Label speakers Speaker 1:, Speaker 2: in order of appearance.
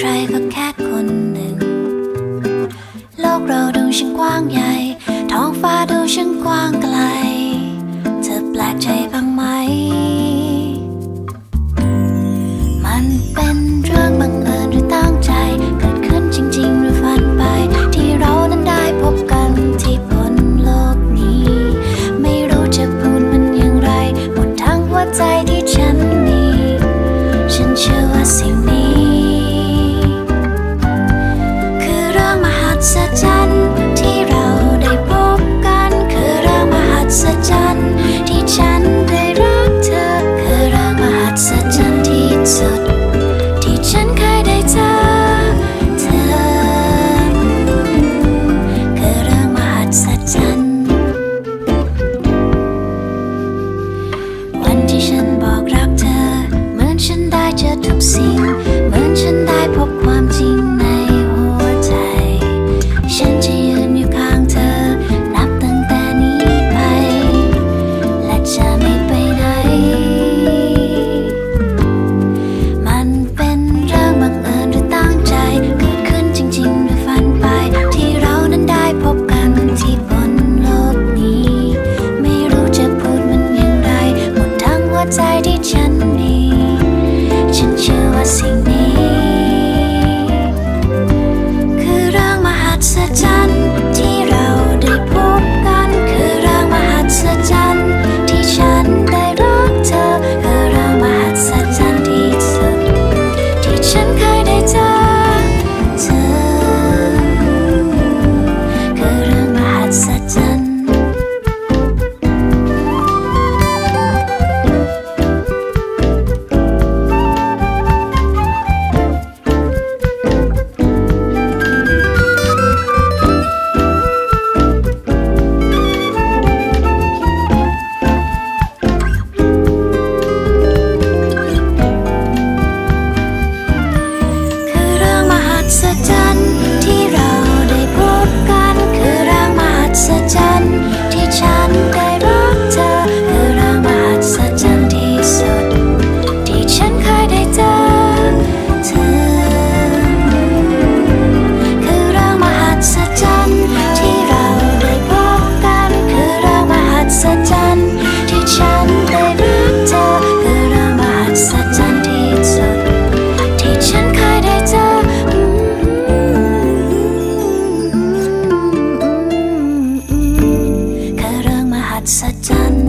Speaker 1: ใครก็แค่คนหนึ่ง โลกเราดูช่างกว้างใหญ่ ท้องฟ้าดูช่างกว้างไกล Such a done.